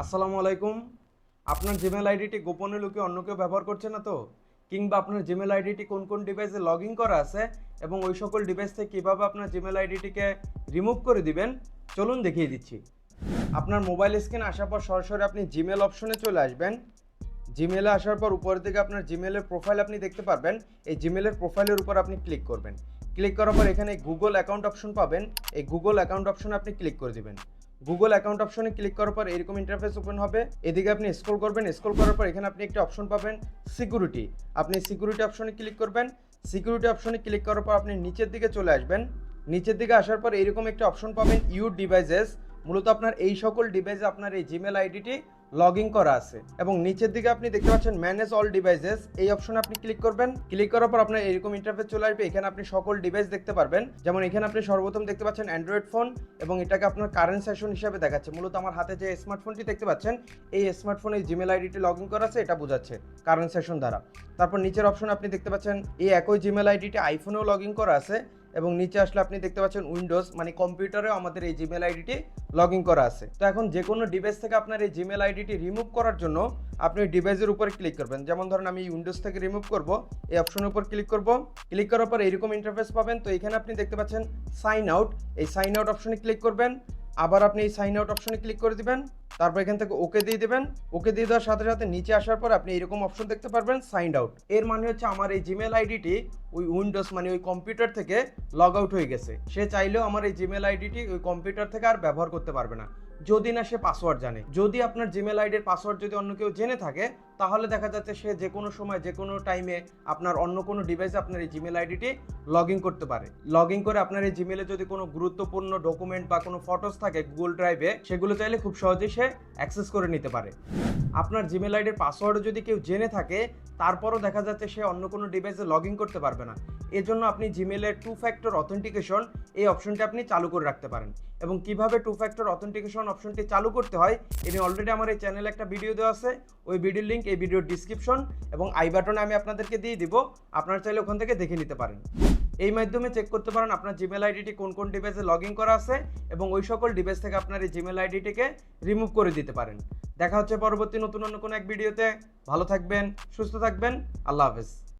আসসালামু আলাইকুম। আপনার জিমেল আইডিটি গোপনে লুকে অন্য কেউ ব্যবহার করছে না তো? কিংবা আপনার জিমেল আইডিটি কোন কোন ডিভাইসে লগ ইন করা আছে? এবং ওই সকল ডিভাইস থেকে কীভাবে আপনার জিমেল আইডিটিকে রিমুভ করে দিবেন? চলুন দেখিয়ে দিচ্ছি। আপনার মোবাইল স্ক্রিন আসার পর সরাসরি আপনি জিমেল অপশনে চলে আসবেন। জিমেলে আসার পর উপরের দিকে আপনার জিমেলের প্রোফাইল আপনি দেখতে পারবেন। এই জিমেলের প্রোফাইলের উপর আপনি ক্লিক করবেন। ক্লিক করার পর এখানে গুগল অ্যাকাউন্ট অপশন পাবেন। এই গুগল অ্যাকাউন্ট অপশনে আপনি ক্লিক করে দিবেন। গুগল অ্যাকাউন্ট অপশনে ক্লিক করার পর এরকম ইন্টারফেস ওপেন হবে। এদিকে আপনি স্ক্রল করবেন স্ক্রল করার পর এখানে আপনি একটা অপশন পাবেন সিকিউরিটি আপনি সিকিউরিটি অপশনে ক্লিক করবেন। সিকিউরিটি অপশনে ক্লিক করার পর আপনি নিচের দিকে চলে আসবেন। নিচের দিকে আসার পর এরকম একটা অপশন পাবেন ইউ ডিভাইসেস মূলত আপনার এই সকল ডিভাইসে আপনার এই জিমেল আইডিটি লগ ইন করা আছে। এবং নিচের দিকে আপনি দেখতে পাচ্ছেন ম্যানেজ অল ডিভাইসেস এই অপশনে আপনি ক্লিক করবেন। ক্লিক করার পর আপনার এরকম ইন্টারফেস চলে আসবে। এখানে আপনি সকল ডিভাইস দেখতে পারবেন। যেমন এখানে আপনি সর্বপ্রথম দেখতে পাচ্ছেন অ্যান্ড্রয়েড ফোন এবং এটাকে আপনার কারেন্ট সেশন হিসাবে দেখাচ্ছে। মূলত আমার হাতে যে স্মার্টফোনটি দেখতে পাচ্ছেন, এই স্মার্টফোনে জিমেল আইডিটি লগ ইন করা আছে, এটা বোঝাচ্ছে কারেন্ট সেশন দ্বারা। তারপর নিচের অপশন আপনি দেখতে পাচ্ছেন, এই একই জিমেল আইডিটি আইফোনেও লগ ইন করা আছে। এবং নিচে আসলে আপনি দেখতে পাচ্ছেন উইন্ডোজ মানে কম্পিউটারেও আমাদের এই জিমেল আইডিটি লগ করা আছে। তো এখন যে কোনো ডিভাইস থেকে আপনার এই জিমেল আইডিটি রিমুভ করার জন্য আপনি ডিভাইসের উপর ক্লিক করবেন। যেমন ধরেন আমি উইন্ডোজ থেকে রিমুভ করব, এই অপশনের উপর ক্লিক করব। ক্লিক করার পর এরকম ইন্টারফেস পাবেন। তো এখানে আপনি দেখতে পাচ্ছেন সাইন আউট। এই সাইন আউট অপশনে ক্লিক করবেন। আবার আপনি এই সাইন আউট অপশনে ক্লিক করে দিবেন, তারপর এখান থেকে ওকে দিয়ে দেবেন। ওকে দিয়ে দেওয়ার সাথে সাথে নিচে আসার পর আপনি এরকম অপশন দেখতে পারবেন সাইন আউট এর মানে হচ্ছে আমার এই জিমেল আইডিটি ওই উইন্ডোজ মানে ওই কম্পিউটার থেকে লগ আউট হয়ে গেছে। সে চাইলেও আমার এই জিমেল আইডিটি ওই কম্পিউটার থেকে আর ব্যবহার করতে পারবে না। যদি না সে পাসওয়ার্ড জানে। যদি আপনার জিমেল আইডির পাসওয়ার্ড যদি অন্য কেউ জেনে থাকে, তাহলে দেখা যাচ্ছে সে যে কোনো সময়, যে কোনো টাইমে আপনার অন্য কোনো ডিভাইসে আপনার এই জিমেল আইডিটি লগ ইন করতে পারে। লগ ইন করে আপনার এই জিমেলে যদি কোনো গুরুত্বপূর্ণ ডকুমেন্ট বা কোনো ফটোস থাকে গুগল ড্রাইভে সেগুলো চাইলে খুব সহজেই সে অ্যাক্সেস করে নিতে পারে। আপনার জিমেল আইডির পাসওয়ার্ডও যদি কেউ জেনে থাকে, তারপরও দেখা যাচ্ছে সে অন্য কোনো ডিভাইসে লগ ইন করতে পারবে না। এজন্য আপনি জিমেলের টু ফ্যাক্টর অথেন্টিকেশন এই অপশনটি আপনি চালু করে রাখতে পারেন। এবং কীভাবে টু ফ্যাক্টর অথেন্টিকেশন অপশনটি চালু করতে হয় এটি অলরেডি আমার এই চ্যানেলে একটা ভিডিও দেওয়া আছে। ওই ভিডিওর লিঙ্ক এই ভিডিওর ডিসক্রিপশন এবং আই বাটনে আমি আপনাদেরকে দিয়ে দিব। আপনারা চাইলে ওখান থেকে দেখে নিতে পারেন। এই মাধ্যমে চেক করতে পারেন আপনার জিমেল আইডিটি কোন কোন ডিভাইসে লগ ইন করা আছে এবং ওই সকল ডিভাইস থেকে আপনার এই জিমেল আইডিটিকে রিমুভ করে দিতে পারেন। দেখা হচ্ছে পরবর্তী নতুন অন্য কোনো এক ভিডিওতে ভালো থাকবেন, সুস্থ থাকবেন, আল্লাহ হাফেজ।